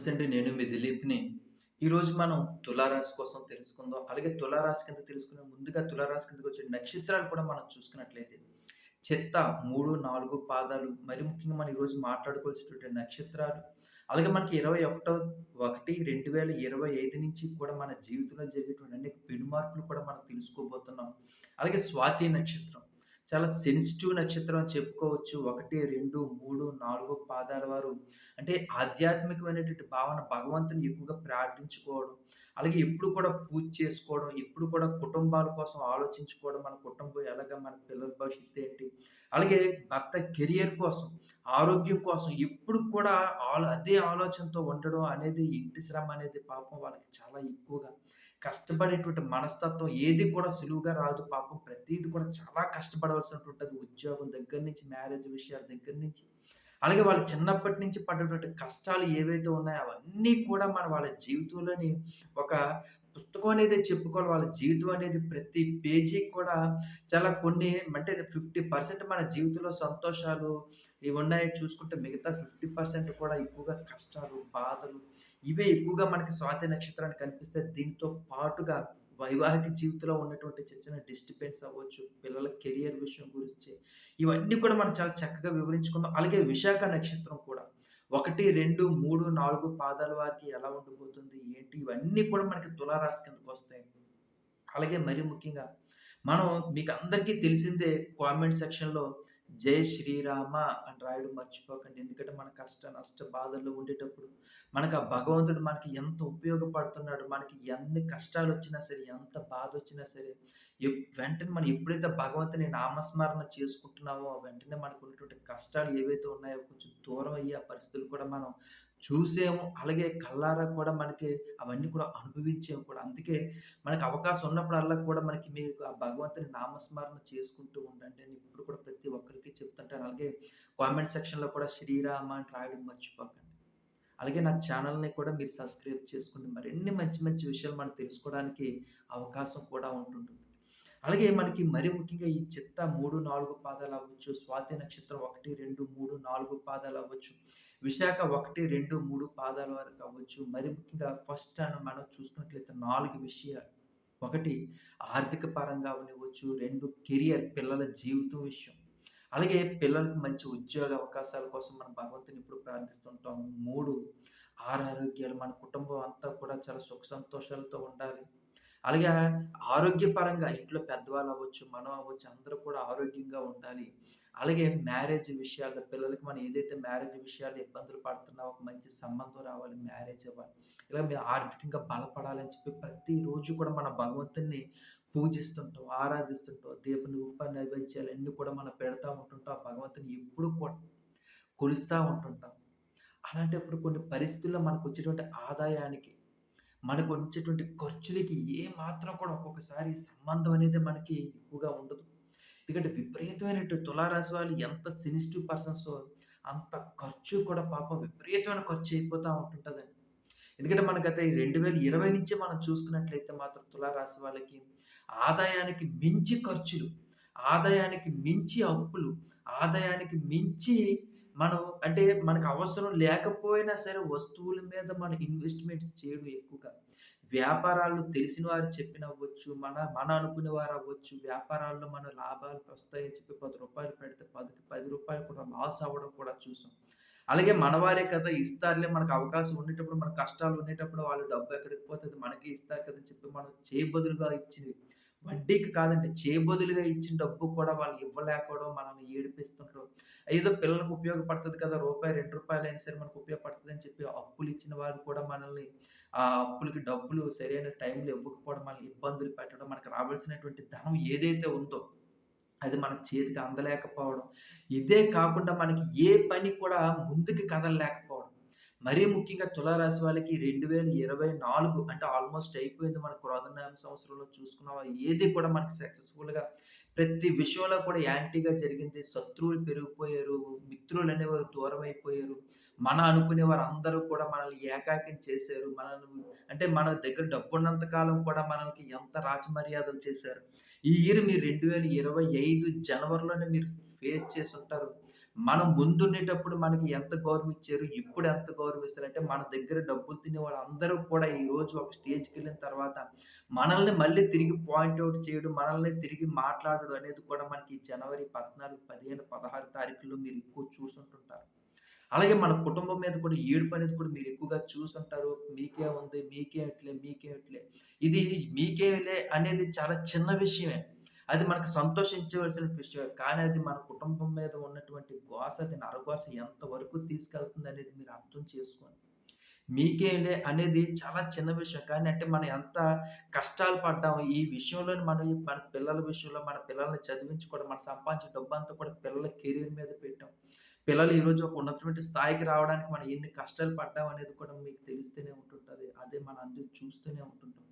నమస్తే అండి. నేను మీ దిలీప్‌ని. ఈరోజు మనం తులారాశి కోసం తెలుసుకుందాం. అలాగే తులారాశి కింద తెలుసుకునే ముందుగా తులారాశి కిందకొచ్చే నక్షత్రాలు కూడా మనం చూసుకున్నట్లయితే చెత్త మూడు నాలుగు పాదాలు మరి ముఖ్యంగా మనం ఈరోజు మాట్లాడుకోవాల్సినటువంటి నక్షత్రాలు. అలాగే మనకి 21 1 2025 నుంచి కూడా మన జీవితంలో జరిగేటువంటి అనేక పెనుమార్పులు కూడా మనం తెలుసుకోబోతున్నాం. అలాగే స్వాతి నక్షత్రం. చాలా సెన్సిటివ్ నక్షత్రం అని చెప్పుకోవచ్చు. 1, 2, 3, 4 పాదాల వారు అంటే ఆధ్యాత్మికమైనటువంటి భావన భగవంతుని ఎక్కువగా ప్రార్థించుకోవడం, అలాగే ఎప్పుడు కూడా పూజ చేసుకోవడం, ఎప్పుడు కూడా కుటుంబాల కోసం ఆలోచించుకోవడం, మన కుటుంబం ఎలాగా, మన పిల్లల భవిష్యత్తు ఏంటి, అలాగే భర్త కెరియర్ కోసం, ఆరోగ్యం కోసం ఎప్పుడు కూడా ఆలో అదే ఆలోచనతో ఉండడం అనేది ఇంటి శ్రమ అనేది పాపం వాళ్ళకి చాలా ఎక్కువగా కష్టపడేటువంటి మనస్తత్వం ఏది కూడా సులువుగా రాదు పాపం. ప్రతిది కూడా చాలా కష్టపడవలసినటుంటది. ఉద్యోగం దగ్గర నుంచి, మ్యారేజ్ విషయాల దగ్గర నుంచి, అలాగే వాళ్ళు చిన్నప్పటి నుంచి పడ్డటువంటి కష్టాలు ఏవైతే ఉన్నాయో అవన్నీ కూడా మన వాళ్ళ జీవితంలోని ఒక పుస్తకం అనేది చెప్పుకోవాలి. వాళ్ళ జీవితం అనేది ప్రతి పేజీకి కూడా చాలా కొన్ని అంటే 50% మన జీవితంలో సంతోషాలు ఇవి ఉన్నాయి చూసుకుంటే మిగతా 50% కూడా ఎక్కువగా కష్టాలు, బాధలు ఇవే ఎక్కువగా మనకి స్వాతి నక్షత్రాన్ని కనిపిస్తే దీంతో పాటుగా వైవాహిక జీవితంలో ఉన్నటువంటి చిన్న చిన్న డిస్టర్బెన్స్ అవ్వచ్చు, పిల్లల కెరియర్ విషయం గురించి ఇవన్నీ కూడా మనం చాలా చక్కగా వివరించుకుందాం. అలాగే విశాఖ నక్షత్రం కూడా 1, 2, 3, 4 పాదాల వారికి ఎలా ఉండబోతుంది, ఏంటి ఇవన్నీ కూడా మనకి తులారాశి కిందకొస్తాయి. అలాగే మరి ముఖ్యంగా మనం మీకు అందరికీ తెలిసిందే కామెంట్ సెక్షన్‌లో జై శ్రీరామ అని రాయడం మర్చిపోకండి. ఎందుకంటే మన కష్ట, నష్ట బాధల్లో ఉండేటప్పుడు మనకు ఆ భగవంతుడు మనకి ఎంత ఉపయోగపడుతున్నాడు, మనకి ఎన్ని కష్టాలు వచ్చినా సరే, ఎంత బాధ వచ్చినా సరే, వెంటనే మనం ఎప్పుడైతే భగవంతుని నామస్మరణ చేసుకుంటున్నామో, వెంటనే మనకు ఉన్నటువంటి కష్టాలు ఏవైతే ఉన్నాయో కొంచెం దూరం అయ్యే ఆ పరిస్థితులు కూడా మనం చూసాము. అలాగే కళ్ళారా కూడా మనకి అవన్నీ కూడా అనుభవించాము కూడా. అందుకే మనకు అవకాశం ఉన్నప్పుడల్లా కూడా మనకి మీకు ఆ భగవంతుని నామస్మరణ చేసుకుంటూ ఉండండి అని ఇప్పుడు కూడా ప్రతి ఒక్కరికి చెప్తుంటాను. అలాగే కామెంట్ సెక్షన్‌లో కూడా శ్రీరామ అని రాయడం మర్చిపోకండి. అలాగే నా ఛానల్ని కూడా మీరు సబ్స్క్రైబ్ చేసుకుంటే మరిన్ని మంచి మంచి విషయాలు మనం తెలుసుకోవడానికి అవకాశం కూడా ఉంటుంటుంది. అలాగే మనకి మరి ముఖ్యంగా ఈ చిత్త 3, 4 పాదాలు అవ్వచ్చు, స్వాతి నక్షత్రం 1, 2, 3, 4 పాదాలు అవ్వచ్చు, విశాఖ 1, 2, 3 పాదాల వరకు అవ్వచ్చు. మరి ముఖ్యంగా ఫస్ట్ అని మనం చూసుకున్నట్లయితే నాలుగు విషయాలు. ఒకటి ఆర్థిక పరంగా ఉండవచ్చు రెండు కెరియర్ పిల్లల జీవితం విషయం. అలాగే పిల్లలకు మంచి ఉద్యోగ అవకాశాల కోసం మనం భగవంతుని ఇప్పుడు ప్రార్థిస్తుంటాం. మూడు ఆరారోగ్యాలు మన కుటుంబం అంతా కూడా చాలా సుఖ సంతోషాలతో ఉండాలి. అలాగే ఆరోగ్యపరంగా ఇంట్లో పెద్దవాళ్ళు అవ్వచ్చు, మనం అవ్వచ్చు అందరూ కూడా ఆరోగ్యంగా ఉండాలి. అలాగే మ్యారేజ్ విషయాల్లో పిల్లలకి మనం ఏదైతే మ్యారేజ్ విషయాల్లో ఇబ్బందులు పడుతున్నా ఒక మంచి సంబంధం రావాలి, మ్యారేజ్ అవ్వాలి. ఇలా మేము ఆర్థికంగా బలపడాలని చెప్పి ప్రతిరోజు కూడా మన భగవంతుని పూజిస్తుంటాం, ఆరాధిస్తుంటాం. దీప ధూప నైవేద్యాలు అన్నీ కూడా మనం పెడతా ఉంటుంటాం. ఆ భగవంతుని ఎప్పుడు కూడా ఉంటుంటాం. అలాంటప్పుడు కొన్ని పరిస్థితుల్లో మనకు వచ్చేటువంటి ఆదాయానికి, మనకు వచ్చేటువంటి ఖర్చులకి ఏ మాత్రం కూడా ఒక్కొక్కసారి సంబంధం అనేది మనకి ఎక్కువగా ఉండదు. ఎందుకంటే విపరీతమైనట్టు తులారాశి వాళ్ళు ఎంత సెన్సిటివ్ పర్సన్స్ అంత ఖర్చు కూడా పాపం విపరీతమైన ఖర్చు అయిపోతూ ఉంటుంటుందండి ఎందుకంటే మన గత ఈ 2020 నుంచే మనం చూసుకున్నట్లయితే మాత్రం తులారాశి వాళ్ళకి ఆదాయానికి మించి ఖర్చులు, ఆదాయానికి మించి అప్పులు, ఆదాయానికి మించి మనం అంటే మనకు అవసరం లేకపోయినా సరే వస్తువుల మీద మన ఇన్వెస్ట్‌మెంట్స్ చేయడం ఎక్కువగా. వ్యాపారాలు తెలిసిన వారు చెప్పినవ్వచ్చు, మన మన అనుకునే వారవ్వచ్చు, వ్యాపారాల్లో మన లాభాలు వస్తాయని చెప్పి పది రూపాయలు పెడితే పదికి పది రూపాయలు కూడా లాస్ అవ్వడం కూడా చూసాం. అలాగే మనవారే కదా! ఇస్తారులే మనకు అవకాశం ఉండేటప్పుడు, మన కష్టాలు ఉండేటప్పుడు వాళ్ళు డబ్బు ఎక్కడికి పోతుంది మనకే ఇస్తారు కదా! అని చెప్పి మనం చేయబదులుగా ఇచ్చింది వడ్డీకి కాదండి. చేయబదులుగా ఇచ్చిన డబ్బు కూడా వాళ్ళు ఇవ్వలేకపోవడం, మనల్ని ఏడిపిస్తుంటారు ఏదో పిల్లలకు ఉపయోగపడుతుంది కదా! రూపాయి, రెండు రూపాయలు అయినా సరే మనకు అని చెప్పి అప్పులు ఇచ్చిన వారు కూడా మనల్ని ఆ అప్పులకి డబ్బులు సరైన టైంలో ఇవ్వకపోవడం, వల్ల ఇబ్బందులు పెట్టడం, మనకు రావాల్సినటువంటి ధనం ఏదైతే ఉందో అది మన చేతికి అందలేకపోవడం. ఇదే కాకుండా మనకి ఏ పని కూడా ముందుకు కదలలేకపోవడం. మరీ ముఖ్యంగా తులారాశి వాళ్ళకి 2024 అంటే ఆల్మోస్ట్ అయిపోయింది. మన క్రోధనామ సంవత్సరంలో చూసుకున్న ఏది కూడా మనకి సక్సెస్‌ఫుల్‌గా ప్రతి విషయంలో కూడా యాంటీగా జరిగింది. శత్రువులు పెరిగిపోయారు. మిత్రులు అనేవారు అయిపోయారు మన అనుకునే వారు అందరూ కూడా మనల్ని ఏకాకిం చేశారు. మనల్ని అంటే మన దగ్గర డబ్బున్నంత కాలం కూడా మనల్ని ఎంత రాజమర్యాదలు చేశారు. ఈ ఇయర్ మీరు 2025 జనవరిలోనే మీరు ఫేస్ చేసి ఉంటారు మనం ముందుండేటప్పుడు మనకి ఎంత గౌరవం ఇచ్చారు, ఇప్పుడు ఎంత గౌరవం ఇస్తారంటే మన దగ్గర డబ్బులు తినే వాళ్ళందరూ కూడా ఈ రోజు ఒక స్టేజ్కి వెళ్ళిన తర్వాత మనల్ని మళ్ళీ తిరిగి పాయింట్ అవుట్ చేయడం, మనల్ని తిరిగి మాట్లాడడం అనేది కూడా మనకి జనవరి 14, 15, 16 తారీఖుల్లో మీరు ఎక్కువ చూసుంటుంటారు. అలాగే మన కుటుంబం మీద కూడా ఏడుపనేది కూడా మీరు ఎక్కువగా చూసుంటారు. మీకేముంది, మీకే మీకేమిటిలే. ఇది మీకేమిలే అనేది చాలా చిన్న విషయమే. అది మనకు సంతోషించవలసిన విషయమే. కానీ అది మన కుటుంబం మీద ఉన్నటువంటి గోస అది నరగోస ఎంతవరకు తీసుకెళ్తుంది అనేది మీరు అర్థం చేసుకోండి. మీకేంలే అనేది చాలా చిన్న విషయం. కానీ అంటే మనం ఎంత కష్టాలు పడ్డాము. ఈ విషయంలో మనం మన పిల్లల విషయంలో మన పిల్లల్ని చదివించుకోవడం, మనం సంపాదించిన అంతా కూడా పిల్లల కెరీర్ మీద పెట్టాం. పిల్లలు ఈరోజు ఒక ఉన్నటువంటి స్థాయికి రావడానికి మనం ఎన్ని కష్టాలు పడ్డాం అనేది కూడా మీకు తెలుస్తూనే ఉంటుంటుంది అదే మనం అందరూ చూస్తూనే ఉంటుంటాం.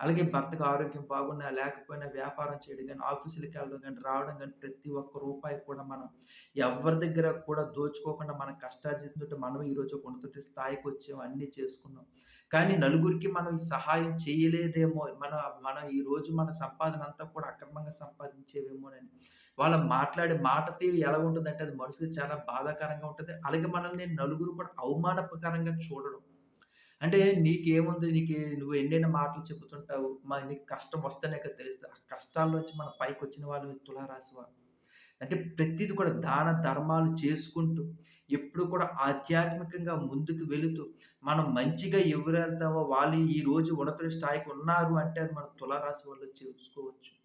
అలాగే భర్తకు ఆరోగ్యం బాగున్నా, లేకపోయినా వ్యాపారం చేయడం కానీ ఆఫీసులకు వెళ్ళడం కానీ రావడం కానీ ప్రతి ఒక్క రూపాయి కూడా మనం ఎవరి దగ్గర కూడా దోచుకోకుండా మన కష్టార్జితంతోటి మనం ఈరోజు ఒక ఉన్నటువంటి స్థాయికి స్థాయికొచ్చాం. అన్నీ చేసుకున్నాం. కానీ నలుగురికి మనం సహాయం చేయలేదేమో, మన మనం ఈరోజు మన సంపాదన అంతా కూడా అక్రమంగా సంపాదించేవేమోనని. వాళ్ళ మాట్లాడే మాట తీరు ఎలా ఉంటుందంటే అది మనుషులకి చాలా బాధాకరంగా ఉంటుంది. అలాగే మనల్ని నలుగురు కూడా అవమానపకరంగా చూడడం. అంటే నీకేముంది? నీకు నువ్వు ఎన్నైనా మాటలు చెబుతుంటావు. మా నీకు కష్టం వస్తేనే కదా తెలుస్తుంది. ఆ మన పైకి వచ్చిన వాళ్ళు తులారాశి వారు. అంటే ప్రతిదీ కూడా దాన ధర్మాలు చేసుకుంటూ, ఎప్పుడు కూడా ఆధ్యాత్మికంగా ముందుకు వెళుతూ, మనం మంచిగా ఎవరు వెళ్తామో వాళ్ళు ఈరోజు ఉన్నత స్థాయికి ఉన్నారు అంటే అది మనం తులారాశి వాళ్ళు చేసుకోవచ్చు.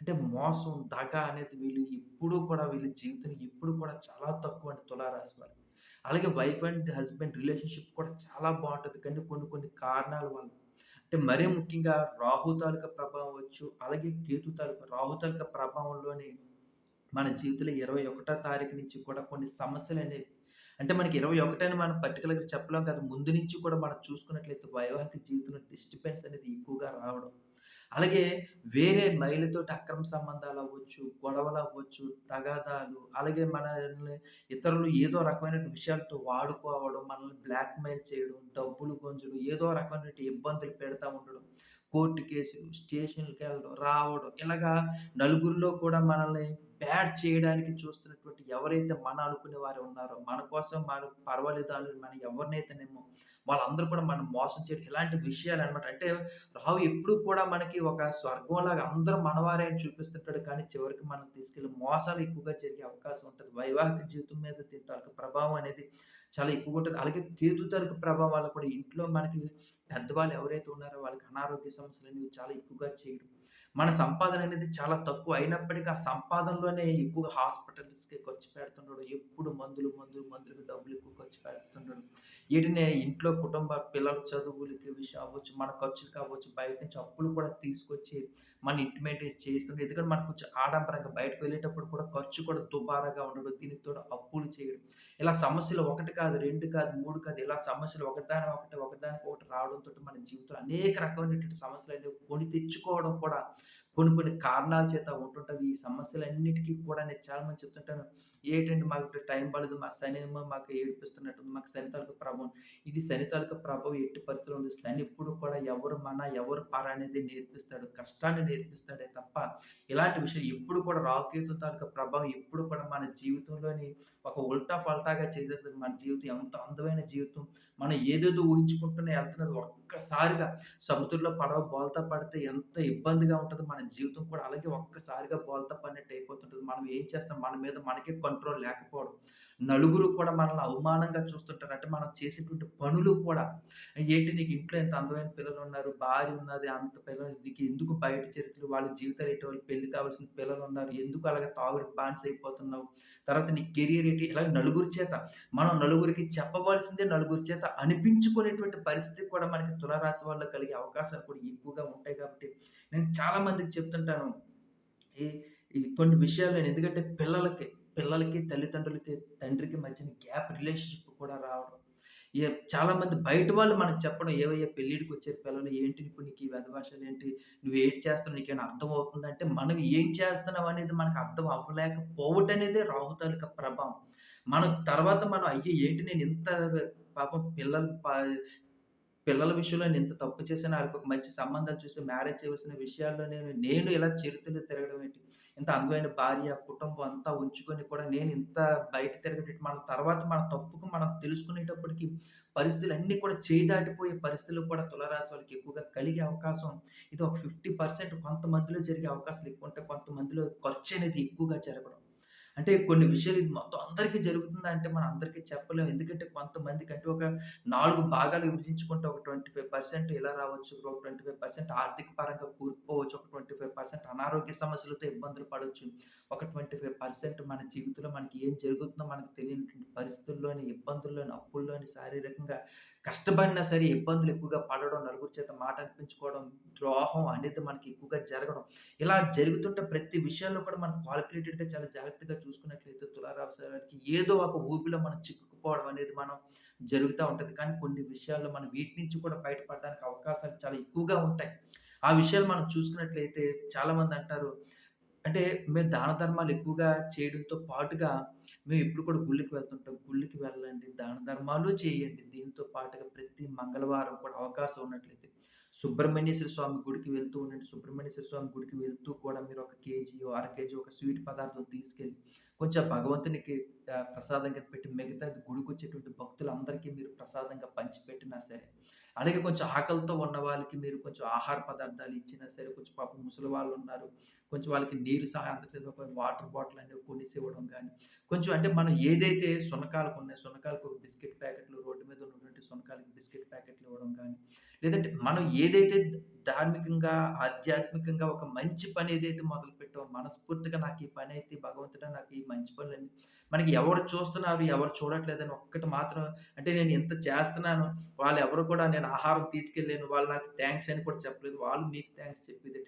అంటే మోసం, దగ అనేది వీళ్ళు ఎప్పుడూ కూడా వీళ్ళ జీవితం ఎప్పుడు కూడా చాలా తక్కువ అంటే తులారాశి వాళ్ళకి. అలాగే వైఫ్ అండ్ హస్బెండ్ రిలేషన్‌షిప్ కూడా చాలా బాగుంటుంది కానీ కొన్ని కొన్ని కారణాల వల్ల. అంటే మరీ ముఖ్యంగా రాహు తాలూకా ప్రభావం వచ్చు అలాగే కేతు తాలూకా రాహు తాలూకా ప్రభావంలోనే మన జీవితంలో 21 తారీఖు నుంచి కూడా కొన్ని సమస్యలు అనేవి అంటే మనకి 21 అని మనం పర్టికులర్గా చెప్పలేం కాదు. ముందు నుంచి కూడా మనం చూసుకున్నట్లయితే వైవాహిక జీవితంలో డిస్టర్బెన్స్ అనేది ఎక్కువగా రావడం. అలాగే వేరే మహిళతోటి అక్రమ సంబంధాలు అవ్వచ్చు గొడవలు అవ్వచ్చు తగాదాలు, అలాగే మనల్ని ఇతరులు ఏదో రకమైన విషయాలతో వాడుకోవడం, మనల్ని బ్లాక్‌మెయిల్ చేయడం, డబ్బులు గుంజడం, ఏదో రకమైనటువంటి ఇబ్బందులు పెడతా ఉండడం, కోర్టు కేసులు, స్టేషన్‌లకెళ్ళడం, రావడం ఇలాగా నలుగురిలో కూడా మనల్ని బ్యాడ్ చేయడానికి చూస్తున్నటువంటి ఎవరైతే మన అనుకునే వారు ఉన్నారో, మన కోసం మనం పర్వాలేదు అని మనం ఎవరినైతేనేమో వాళ్ళందరూ కూడా మనం మోసం చేయడం ఇలాంటి విషయాలు అనమాట అంటే రావు ఎప్పుడు కూడా మనకి ఒక స్వర్గంలాగా అందరూ మనవారే అని చూపిస్తుంటాడు. కానీ చివరికి మనం తీసుకెళ్ళి మోసాలు ఎక్కువగా జరిగే అవకాశం ఉంటుంది వైవాహిక జీవితం మీద దీని ప్రభావం అనేది చాలా ఎక్కువగా ఉంటుంది అలాగే కేతు తాలూకా ప్రభావాలు కూడా ఇంట్లో మనకి పెద్దవాళ్ళు ఎవరైతే ఉన్నారో వాళ్ళకి అనారోగ్య సమస్యలు అనేవి చాలా ఎక్కువగా చేయడం. మన సంపాదన అనేది చాలా తక్కువ అయినప్పటికీ ఆ సంపాదనలోనే ఎక్కువగా హాస్పిటల్స్‌కి ఖర్చు పెడుతుండడం. ఎప్పుడు మందులు, మందులు, మందులకి డబ్బులు ఎక్కువ ఖర్చు పెడుతుండడం. వీటినే ఇంట్లో కుటుంబ పిల్లల చదువులకి విషయం అవ్వచ్చు, మన ఖర్చులు కావచ్చు, బయట నుంచి అప్పులు కూడా తీసుకొచ్చి మన ఇంటి మెయింటెన్స్ చేస్తుండే. ఎందుకంటే మనకు కొంచెం ఆడంబరంగా బయటకు వెళ్ళేటప్పుడు కూడా ఖర్చు కూడా దుబారాగా ఉండడం. దీనికి తోడు అప్పులు చేయడం. ఇలా సమస్యలు ఒకటి కాదు, రెండు కాదు, మూడు కాదు ఇలా సమస్యలు ఒకదాని ఒకటి, ఒకదానికి ఒకటి రావడంతో మన జీవితంలో అనేక రకమైనటువంటి సమస్యలు అనేవి కొని తెచ్చుకోవడం కూడా కొన్ని కొన్ని కారణాల చేత ఉంటుంటది. ఈ సమస్యలన్నిటికీ కూడా నేను చాలా మంది చెప్తుంటాను. ఏటండి మాకు టైం పడదు. మా శనేమో మాకు ఏడిపిస్తున్నట్టుంది. మాకు శని తాలూకు ప్రభావం. ఇది శని తాలూకు ప్రభావం ఎట్టి పరిస్థితులు ఉంది. శని ఎప్పుడు కూడా ఎవరు మన, ఎవరు పర అనేది నేర్పిస్తాడు. కష్టాన్ని నేర్పిస్తాడే తప్ప ఇలాంటి విషయం ఎప్పుడు కూడా రాకేతు తాలూకు ప్రభావం ఎప్పుడు కూడా మన జీవితంలోని ఒక ఉల్టా పల్టాగా చేసేస్తుంది మన జీవితం ఎంత అందమైన జీవితం. మనం ఏదేదో ఊహించుకుంటూనే వెళ్తున్నది ఒక్కసారిగా సముద్రంలో పడవ బోల్తా పడితే ఎంత ఇబ్బందిగా ఉంటుంది మన జీవితం కూడా అలాగే ఒక్కసారిగా బోల్తా పడినట్టు అయిపోతుంటుంది మనం ఏం చేస్తాం మన మీద మనకే కంట్రోల్ లేకపోవడం. నలుగురు కూడా మనల్ని అవమానంగా చూస్తుంటారు. అంటే మనం చేసేటువంటి పనులు కూడా ఏంటి నీకు ఇంట్లో ఎంత అందమైన పిల్లలు ఉన్నారు భార్య ఉన్నది, అంత పిల్లలు నీకు ఎందుకు బయట చరిత్రలు వాళ్ళ జీవితాలు ఏంటి, వాళ్ళు పెళ్ళి కావాల్సిన పిల్లలు ఉన్నారు ఎందుకు అలాగే అలాగా బాన్స్ అయిపోతున్నావు తర్వాత నీ కెరియర్ ఏంటి ఇలా నలుగురి చేత మనం నలుగురికి చెప్పవలసిందే నలుగురి చేత అనిపించుకునేటువంటి పరిస్థితి కూడా మనకి తులరాశి వాళ్ళకి కలిగే అవకాశాలు కూడా ఎక్కువగా ఉంటాయి కాబట్టి నేను చాలా మందికి చెప్తుంటాను. ఈ ఈ కొన్ని విషయాలు నేను ఎందుకంటే పిల్లలకి, పిల్లలకి, తల్లిదండ్రులకి, తండ్రికి మధ్యన గ్యాప్ రిలేషన్‌షిప్ కూడా రావడం. ఏ చాలామంది బయట వాళ్ళు మనకు చెప్పడం ఏవయ్యా వచ్చే పిల్లలు ఏంటి ఇప్పుడు నీకు ఈ వెధవేషాలేంటి? నువ్వేటి చేస్తున్నావు నీకేమైనా అర్థం అంటే మనం ఏం చేస్తున్నాం అనేది మనకు అర్థం అవ్వలేకపోవటం అనేది రాహుతాలిక ప్రభావం. మన తర్వాత మనం అయ్యే ఏంటి నేను ఇంత పాపం పిల్లలు పిల్లల విషయంలో నేను ఇంత తప్పు చేశాను. ఒక మంచి సంబంధాలు చూసి మ్యారేజ్ చేయవలసిన విషయాల్లో నేను, నేను ఇలా చరిత్రలో తిరగడం ఏంటి? ఇంత అందమైన భార్య, కుటుంబం అంతా ఉంచుకొని కూడా నేను ఇంత బయట తిరగటం మన తర్వాత మన తప్పుకు మనం తెలుసుకునేటప్పటికి పరిస్థితులు అన్నీ కూడా చేయి దాటిపోయే పరిస్థితులు కూడా తులరాశి వాళ్ళకి ఎక్కువగా కలిగే అవకాశం ఇది ఒక 50% కొంతమందిలో జరిగే అవకాశాలు ఎక్కువుంటాయి. కొంతమందిలో ఖర్చనేది ఎక్కువగా జరగడం. అంటే కొన్ని విషయాలు ఇది మొత్తం అందరికీ జరుగుతుందా అంటే మనం అందరికీ చెప్పలేము ఎందుకంటే కొంతమందికంటే ఒక నాలుగు భాగాలు విభజించుకుంటే ఒక 25% ఇలా రావచ్చు. ఒక 25% ఆర్థిక పరంగా కూరుకుపోవచ్చు. ఒక 25% అనారోగ్య సమస్యలతో ఇబ్బందులు పడవచ్చు ఒక 25% మన జీవితంలో మనకి ఏం జరుగుతుందో మనకు తెలియనటువంటి పరిస్థితుల్లోని, ఇబ్బందుల్లోని, అప్పుల్లోని శారీరకంగా కష్టపడినా సరే ఇబ్బందులు ఎక్కువగా పడడం, నలుగురి చేత మాట అనిపించుకోవడం, ద్రోహం అనేది మనకి ఎక్కువగా జరగడం. ఇలా జరుగుతుంటే ప్రతి విషయాల్లో కూడా మనం కాలిక్యులేటెడ్‌గా చాలా జాగ్రత్తగా చూసుకున్నట్లయితే తులారాశి ఏదో ఒక ఊపిలో మనం చిక్కుకుపోవడం అనేది మనం జరుగుతూ ఉంటుంది కానీ కొన్ని విషయాల్లో మనం వీటి నుంచి కూడా బయటపడడానికి అవకాశాలు చాలా ఎక్కువగా ఉంటాయి. ఆ విషయాలు మనం చూసుకున్నట్లయితే చాలామంది అంటారు అంటే మేము దాన ధర్మాలు ఎక్కువగా చేయడంతో పాటుగా మేము ఎప్పుడు కూడా గుళ్ళకి వెళ్తుంటాం. గుళ్ళకి వెళ్ళండి, దాన ధర్మాలు చేయండి. దీంతో పాటుగా ప్రతి మంగళవారం కూడా అవకాశం ఉన్నట్లయితే సుబ్రహ్మణ్యేశ్వర స్వామి గుడికి వెళ్తూ ఉండండి. సుబ్రహ్మణ్యేశ్వర స్వామి గుడికి వెళ్తూ కూడా మీరు ఒక కేజీ అర కేజీ ఒక స్వీట్ పదార్థం తీసుకెళ్ళి కొంచెం భగవంతునికి ప్రసాదంగా పెట్టి మిగతా గుడికి వచ్చేటువంటి భక్తులందరికీ మీరు ప్రసాదంగా పంచిపెట్టినా సరే, అలాగే కొంచెం ఆకలితో ఉన్న వాళ్ళకి మీరు కొంచెం ఆహార పదార్థాలు ఇచ్చినా సరే, కొంచెం పాపం ముసలి వాళ్ళు ఉన్నారు కొంచెం వాళ్ళకి నీరు సహాయం అందట్లేదు. ఒక వాటర్ బాటిల్ అనేవి కొనేసి ఇవ్వడం కానీ కొంచెం అంటే మనం ఏదైతే సున్నకాలకున్నాయో సున్నకాలకు ఒక బిస్కెట్ ప్యాకెట్లు, రోడ్డు మీద ఉన్నటువంటి సునకాలకు బిస్కెట్ ప్యాకెట్లు ఇవ్వడం కానీ లేదంటే మనం ఏదైతే ధార్మికంగా, ఆధ్యాత్మికంగా ఒక మంచి పని ఏదైతే మొదలుపెట్టామో మనస్ఫూర్తిగా నాకు ఈ పని అయితే భగవంతుడా నాకు ఈ మంచి పనులన్నీ మనకి ఎవరు చూస్తున్నారు, ఎవరు చూడట్లేదని ఒక్కటి మాత్రం అంటే నేను ఇంత చేస్తున్నాను. వాళ్ళు ఎవరు కూడా నేను ఆహారం తీసుకెళ్ళాను. వాళ్ళు నాకు థ్యాంక్స్ అని కూడా చెప్పలేదు. వాళ్ళు మీకు థ్యాంక్స్ చెప్పేది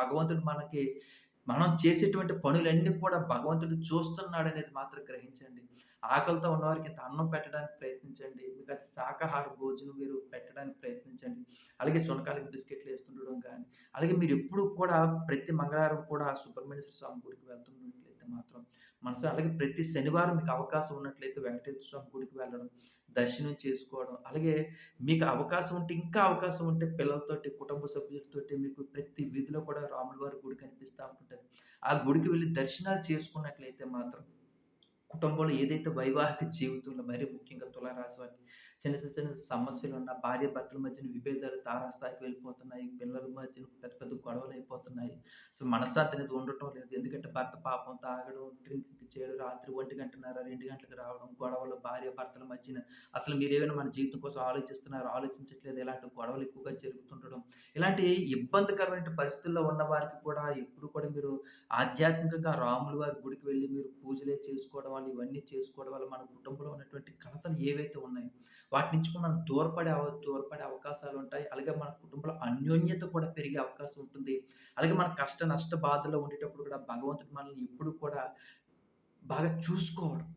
భగవంతుడు మనకి మనం చేసేటువంటి పనులన్నీ కూడా భగవంతుడు చూస్తున్నాడనేది మాత్రం గ్రహించండి. ఆకలితో ఉన్నవారికి ఇంత అన్నం పెట్టడానికి ప్రయత్నించండి. అది శాకాహార భోజనం మీరు పెట్టడానికి ప్రయత్నించండి. అలాగే సునకాలకి బిస్కెట్లు వేస్తుండడం కానీ అలాగే మీరు ఎప్పుడు కూడా ప్రతి మంగళవారం కూడా సుబ్రహ్మణ్యేశ్వర స్వామి గుడికి వెళ్తున్నట్లయితే మాత్రం మనసు అలాగే ప్రతి శనివారం మీకు అవకాశం ఉన్నట్లయితే వెంకటేశ్వర స్వామి గుడికి వెళ్ళడం, దర్శనం చేసుకోవడం, అలాగే మీకు అవకాశం ఉంటే ఇంకా అవకాశం ఉంటే పిల్లలతోటి, కుటుంబ సభ్యులతోటి మీకు ప్రతి వీధిలో కూడా రాముల వారి గుడి కనిపిస్తూ ఉంటుంది ఆ గుడికి వెళ్ళి దర్శనాలు చేసుకున్నట్లయితే మాత్రం కుటుంబంలో ఏదైతే వైవాహిక జీవితంలో మరి ముఖ్యంగా తులారాశి వారికి చిన్న చిన్న చిన్న సమస్యలున్న భార్యాభర్తల మధ్యన విభేదాలు తారాస్థాయికి వెళ్ళిపోతున్నాయి. పిల్లల మధ్యన పెద్ద పెద్ద గొడవలు అయిపోతున్నాయి అసలు మనశ్శాంతి అనేది ఉండటం లేదు. ఎందుకంటే భర్త పాపం తాగడం, డ్రింకింగ్ చేయడం, రాత్రి 1:30, 2 గంటలకు రావడం, గొడవలు భార్య భర్తల మధ్యన అసలు మీరు ఏమైనా మన జీవితం కోసం ఆలోచిస్తున్నారు ఆలోచించట్లేదు. ఇలాంటి గొడవలు ఎక్కువగా జరుగుతుండడం. ఇలాంటి ఇబ్బందికరమైన పరిస్థితుల్లో ఉన్న వారికి కూడా ఎప్పుడు కూడా మీరు ఆధ్యాత్మికంగా రాముల వారి గుడికి వెళ్ళి మీరు పూజలే చేసుకోవడం వల్ల, ఇవన్నీ చేసుకోవడం వల్ల మన కుటుంబంలో ఉన్నటువంటి కలతలు ఏవైతే ఉన్నాయో, వాటి నుంచి కూడా మనం దూరపడే దూరపడే దూరపడే అవకాశాలుంటాయి. అలాగే మన కుటుంబంలో అన్యోన్యత కూడా పెరిగే అవకాశం ఉంటుంది. అలాగే మన కష్ట నష్ట బాధలో ఉండేటప్పుడు కూడా భగవంతుడు మనల్ని ఎప్పుడు కూడా బాగా చూసుకోవడం.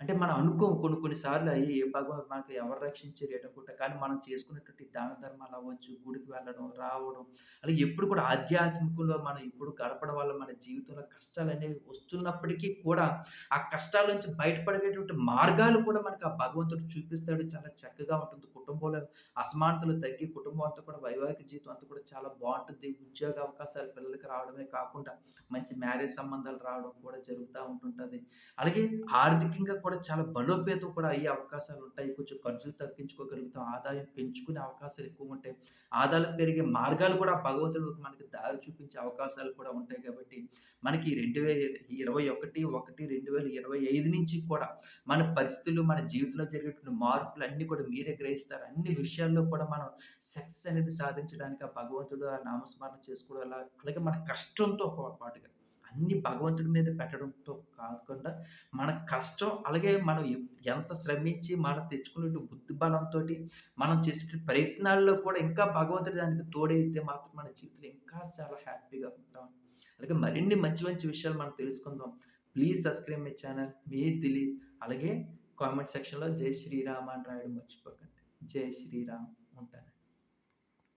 అంటే మనం అనుకోము కొన్ని కొన్ని సార్లు అయ్యి ఏ భగవ మనకి ఎవరు రక్షించారు ఎటనుకుంటా. కానీ మనం చేసుకున్నటువంటి దాన ధర్మాలు అవ్వచ్చు, గుడికి వెళ్ళడం, రావడం అలాగే ఎప్పుడు కూడా ఆధ్యాత్మికంలో మనం ఎప్పుడు గడపడం వల్ల మన జీవితంలో కష్టాలు అనేవి వస్తున్నప్పటికీ కూడా, ఆ కష్టాల నుంచి బయటపడేటటువంటి మార్గాలు కూడా మనకు ఆ భగవంతుడు చూపిస్తాడు. చాలా చక్కగా ఉంటుంది. కుటుంబంలో అసమానతలు తగ్గి కుటుంబం అంతా కూడా వైవాహిక జీవితం అంతా కూడా చాలా బాగుంటుంది ఉద్యోగ అవకాశాలు పిల్లలకి రావడమే కాకుండా మంచి మ్యారేజ్ సంబంధాలు రావడం కూడా జరుగుతూ ఉంటుంటుంది అలాగే ఆర్థికంగా కూడా కూడా చాలా బలోపేతం కూడా అయ్యే అవకాశాలు ఉంటాయి కొంచెం ఖర్చులు తగ్గించుకోగలుగుతాం. ఆదాయం పెంచుకునే అవకాశాలు ఎక్కువ ఉంటాయి ఆదాయం పెరిగే మార్గాలు కూడా భగవంతుడు మనకి దారి చూపించే అవకాశాలు కూడా ఉంటాయి కాబట్టి, మనకి 2021, 1, 2025 నుంచి కూడా మన పరిస్థితులు, మన జీవితంలో జరిగేటువంటి మార్పులు అన్నీ కూడా మీరే గ్రహిస్తారు. అన్ని విషయాల్లో కూడా మనం సక్సెస్ అనేది సాధించడానికి ఆ భగవంతుడు ఆ నామస్మరణ చేసుకోవడం అలా అలాగే మన కష్టంతో పాటుగా అన్ని భగవంతుడి మీద పెట్టడంతో కాకుండా, మన కష్టం అలాగే మనం ఎంత శ్రమించి మనం తెచ్చుకునే బుద్ధి బలంతో మనం చేసే ప్రయత్నాల్లో కూడా ఇంకా భగవంతుడి దానికి తోడైతే మాత్రం మన జీవితంలో ఇంకా చాలా హ్యాపీగా ఉంటాం. అలాగే మరిన్ని మంచి మంచి విషయాలు మనం తెలుసుకుందాం. Please subscribe my channel. మీ దిలీప్. అలాగే కామెంట్ సెక్షన్‌లో జై శ్రీరామ్ అని రాయడం మర్చిపోకండి. జై శ్రీరామ్. ఉంటాను.